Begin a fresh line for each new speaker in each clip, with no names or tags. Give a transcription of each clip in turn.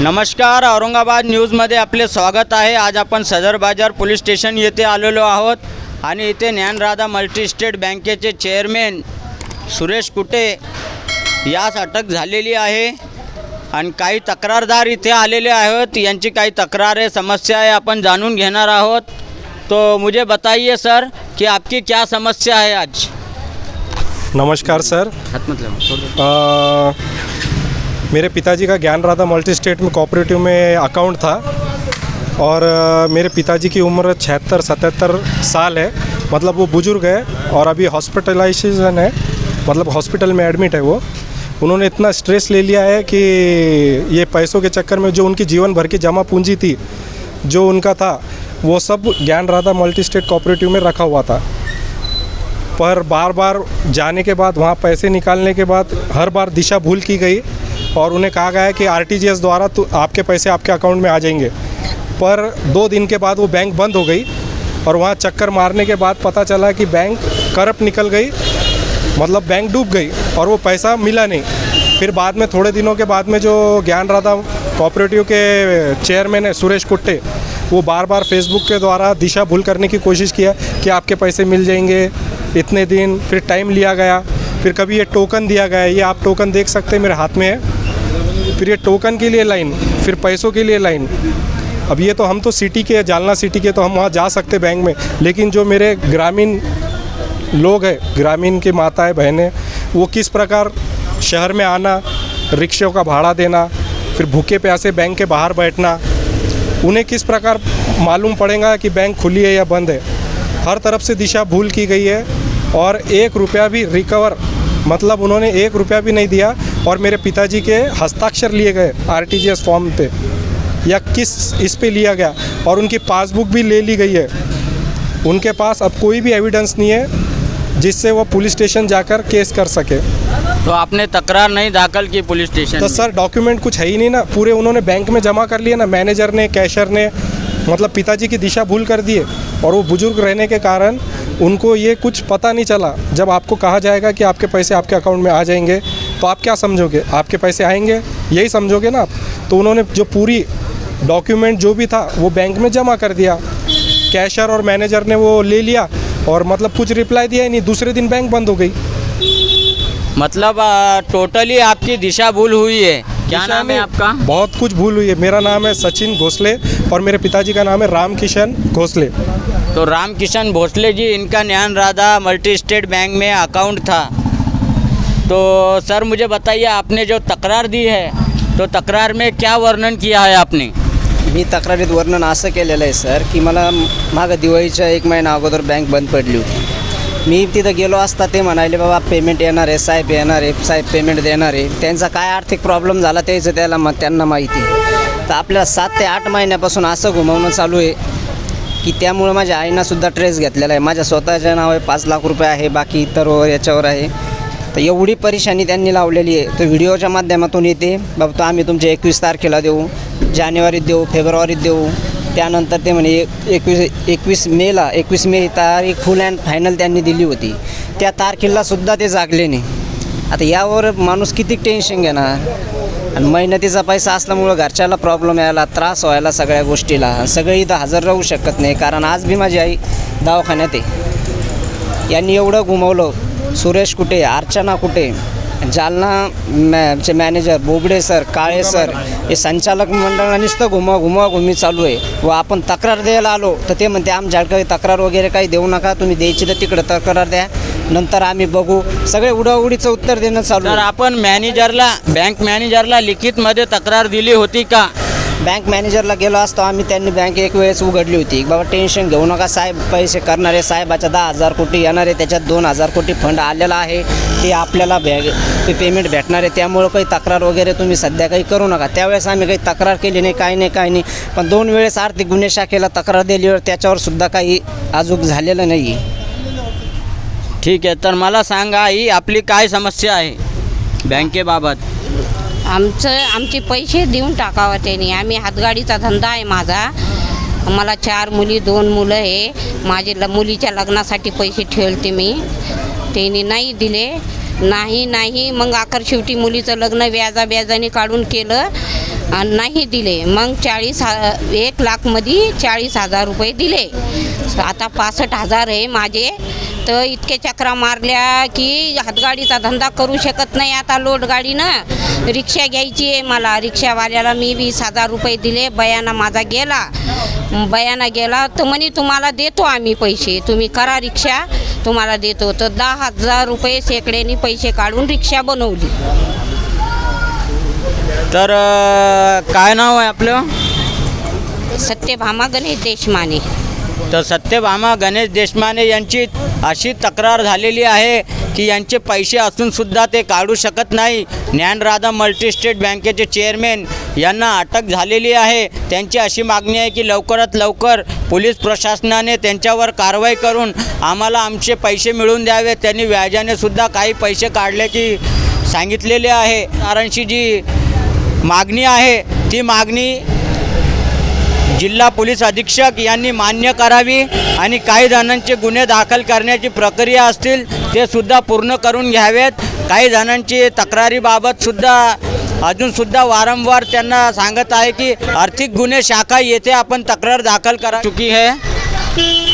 नमस्कार औरंगाबाद न्यूजमध्ये आपले स्वागत आहे. आज आपण सदर बाजार पोलीस स्टेशन येथे आलेलो आहोत आणि इथे ज्ञानराधा मल्टीस्टेट बँकेचे चेअरमॅन सुरेश कुटे यास अटक झालेली आहे आणि काही तक्रारदार इथे आलेले आहेत. यांची काही तक्रार आहे समस्या आहे आपण जाणून घेणार आहोत. तो मुझे बताइए सर कि आपकी क्या समस्या है आज?
नमस्कार सर.
मतलब
मेरे पिताजी का ज्ञान राधा मल्टी स्टेट में कोऑपरेटिव में अकाउंट था। और मेरे पिताजी की उम्र छिहत्तर, सतहत्तर साल है। मतलब वो बुज़ुर्ग है और अभी हॉस्पिटलाइजेशन है। मतलब हॉस्पिटल में एडमिट है वो। उन्होंने इतना स्ट्रेस ले लिया है कि ये पैसों के चक्कर में जो उनकी जीवन भर की जमा पूंजी थी, जो उनका था, वो सब ज्ञान राधा मल्टी स्टेट कोऑपरेटिव में रखा हुआ था। पर बार बार जाने के बाद, वहाँ पैसे निकालने के बाद, हर बार दिशा भूल की गई। और उन्हें कहा गया है कि आरटीजीएस द्वारा तो आपके पैसे आपके अकाउंट में आ जाएँगे। पर दो दिन के बाद वो बैंक बंद हो गई और वहाँ चक्कर मारने के बाद पता चला कि बैंक करप्ट निकल गई मतलब बैंक डूब गई और वो पैसा मिला नहीं। फिर बाद में थोड़े दिनों के बाद में जो ज्ञान राधा कोऑपरेटिव के चेयरमैन है, सुरेश कुट्टे, वो बार बार फेसबुक के द्वारा दिशा भूल करने की कोशिश किया कि आपके पैसे मिल जाएँगे इतने दिन, फिर टाइम लिया गया, फिर कभी ये टोकन दिया गया ये आप टोकन देख सकते हैं, मेरे हाथ में है। फिर ये टोकन के लिए लाइन फिर पैसों के लिए लाइन अब ये तो हम तो सिटी के, जालना सिटी के तो हम वहाँ जा सकते बैंक में। लेकिन जो मेरे ग्रामीण लोग हैं, ग्रामीण की माताएँ, बहनें, वो किस प्रकार शहर में आना, रिक्शों का भाड़ा देना, फिर भूखे प्यासे बैंक के बाहर बैठना, उन्हें किस प्रकार मालूम पड़ेगा कि बैंक खुली है या बंद है? हर तरफ़ से दिशा भूल की गई है और एक रुपया भी रिकवर मतलब उन्होंने एक रुपया भी नहीं दिया और मेरे पिताजी के हस्ताक्षर लिए गए आरटीजीएस फॉर्म पे या किस इस पे लिया गया और उनकी पासबुक भी ले ली गई है। उनके पास अब कोई भी एविडेंस नहीं है जिससे वो पुलिस स्टेशन जाकर केस कर सके।
तो आपने तकरार नहीं दाखिल की पुलिस स्टेशन
तो सर डॉक्यूमेंट कुछ है ही नहीं ना। पूरे उन्होंने बैंक में जमा कर लिए ना मैनेजर ने कैशर ने मतलब पिताजी की दिशा भूल कर दिए और वो बुज़ुर्ग रहने के कारण उनको ये कुछ पता नहीं चला। जब आपको कहा जाएगा कि आपके पैसे आपके अकाउंट में आ जाएँगे तो आप क्या समझोगे? आपके पैसे आएँगे? यही समझोगे ना आप? तो उन्होंने जो पूरी डॉक्यूमेंट जो भी था वो बैंक में जमा कर दिया। कैशर और मैनेजर ने वो ले लिया और मतलब कुछ रिप्लाई दिया ही नहीं। दूसरे दिन बैंक बंद हो गई।
मतलब टोटली आपकी दिशा भूल हुई है। क्या नाम है आपका?
बहुत कुछ भूल हुई है। मेरा नाम है सचिन घोसले और मेरे पिताजी का नाम है राम किशन घोसले।
तो राम किशन भोसले जी इनका Gyan Radha multi state bank में अकाउंट था। तो सर मुझे बताइए आपने जो तकरार दी है तो तकरार में क्या वर्णन किया है आपने?
मी तक्रारीत वर्णन असं केलेलं आहे सर की मला मागं दिवाळीच्या एक महिना अगोदर बँक बंद पडली होती. मी तिथं गेलो असता ते म्हणाले बाबा पेमेंट येणार आहे साहेब येणार आहे साहेब पेमेंट देणार आहे. त्यांचा काय आर्थिक प्रॉब्लेम झाला त्याचं त्याला मग त्यांना माहिती तर आपल्याला सात ते आठ महिन्यापासून असं घुमवणं चालू आहे की त्यामुळं माझ्या आईनासुद्धा ट्रेस घेतलेला आहे. माझ्या स्वतःच्या नाव आहे पाच लाख रुपये आहे बाकी इतर याच्यावर आहे. तर एवढी परेशानी त्यांनी लावलेली आहे. तो व्हिडिओच्या माध्यमातून येते. बाबतो आम्ही तुमच्या एकवीस तारखेला देऊ. जानेवारीत देऊ फेब्रुवारीत देऊ. त्यानंतर ते म्हणे एक एकवीस एकवीस मेला एकवीस मे तारीख फुल अँड फायनल त्यांनी दिली होती. त्या तारखेलासुद्धा ते जागले नाही. आता यावर माणूस किती टेन्शन घेणार? आणि मेहनतीचा पैसा असल्यामुळं घरच्याला प्रॉब्लेम यायला त्रास व्हायला सगळ्या गोष्टीला. सगळे इथं हजर राहू शकत नाही. कारण आज बी माझी आई दवाखान्यात आहे. यांनी एवढं घुमवलं. सुरेश कुठे अर्चना कुठे जालना मॅ चे manager Bobde sir Kale sir हे संचालक मंडळाला नुसतं घुमा घुमा घुमी चालू आहे. व आपण तक्रार द्यायला आलो तर ते म्हणते आमच्याकडे काही तक्रार वगैरे काही देऊ नका तुम्ही द्यायची तर तिकडं तक्रार द्या. नंतर आम्ही बघू. सगळे उडाउडीचं उत्तर देणं चालू.
आपण मॅनेजरला बँक मॅनेजरला लिखितमध्ये तक्रार दिली होती का?
बँक मॅनेजरला गेलो असतो आम्ही त्यांनी बँक एक वेळेस उघडली होती. बाबा टेन्शन घेऊ नका साहेब पैसे करणारे साहेबाच्या दहा हजार कोटी येणार आहे त्याच्यात दोन हजार कोटी फंड आलेला आहे. ते आपल्याला भे ते पेमेंट भेटणार आहे. त्यामुळं काही तक्रार वगैरे तुम्ही सध्या काही करू नका. त्यावेळेस आम्ही काही तक्रार केली नाही काही नाही काही नाही. पण दोन वेळेस आर्थिक गुन्हे शाखेला तक्रार दिलीवर त्याच्यावर सुद्धा काही अजूक झालेलं नाही
ठीक आहे तर मला सांगा ही आपली काय समस्या आहे? बँकेबाबत.
आमचं आमचे पैसे देऊन टाकावं त्यांनी. आम्ही हातगाडीचा धंदा आहे माझा. मला चार मुली दोन मुलं आहे माझे ल मुलीच्या लग्नासाठी पैसे ठेवते मी. त्यांनी नाही दिले. नाही नाही. मग आखर शेवटी मुलीचं लग्न व्याजा व्याजाने काढून केलं. आणि नाही दिले. मग चाळीस हा एक लाखमध्ये चाळीस हजार रुपये दिले. आता पासष्ट हजार आहे माझे. तर इतके चक्रा मारल्या की हातगाडीचा धंदा करू शकत नाही. आता लोड गाडीनं रिक्षा घ्यायची आहे मला. रिक्षावाल्याला मी वीस हजार रुपये दिले. बयाना माझा गेला. बयाना गेला तर म्हणे तुम्हाला देतो आम्ही पैसे. तुम्ही करा रिक्षा. तुम्हाला देतो. तर दहा हजार रुपये शेकड्यानी पैसे काढून रिक्षा बनवली.
तर काय नाव आहे आपलं?
सत्यभामा गणेश देशमाने.
तर सत्यभामा गणेश देशमाने यांची अशी तक्रार झालेली आहे की यांचे पैसे असूनसुद्धा ते काढू शकत नाही. ज्ञानराधा मल्टीस्टेट बँकेचे चेअरमॅन यांना अटक झालेली आहे. त्यांची अशी मागणी आहे की लवकरात लवकर पोलीस प्रशासनाने त्यांच्यावर कारवाई करून आम्हाला आमचे पैसे मिळवून द्यावे. त्यांनी व्याजाने सुद्धा काही पैसे काढले की सांगितलेले आहे. कारणशी जी मागणी आहे ती मागणी जिल्हा पोलीस अधीक्षक यांनी मान्य करावी आणि काही जणांचे गुन्हे दाखल करण्याची प्रक्रिया असतील ते सुद्धा पूर्ण करून घ्यावेत. काही जणांची तक्रारीबाबत सुद्धा अजूनसुद्धा वारंवार त्यांना सांगत आहे की आर्थिक गुन्हे शाखा येथे आपण तक्रार दाखल करा चुकी है.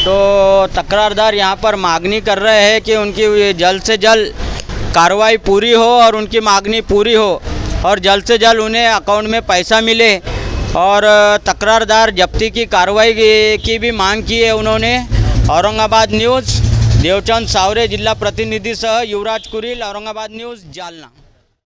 तो तकरारदार यहाँ पर मांगनी कर रहे हैं कि उनकी जल्द से जल्द कार्रवाई पूरी हो और उनकी मांगनी पूरी हो और जल्द से जल्द उन्हें अकाउंट में पैसा मिले। और तकरारदार जब्ती की कार्रवाई की की भी मांग की है उन्होंने। औरंगाबाद न्यूज़ देवचंद सावरे जिला प्रतिनिधि सह युवराज कुरील औरंगाबाद न्यूज़ जालना।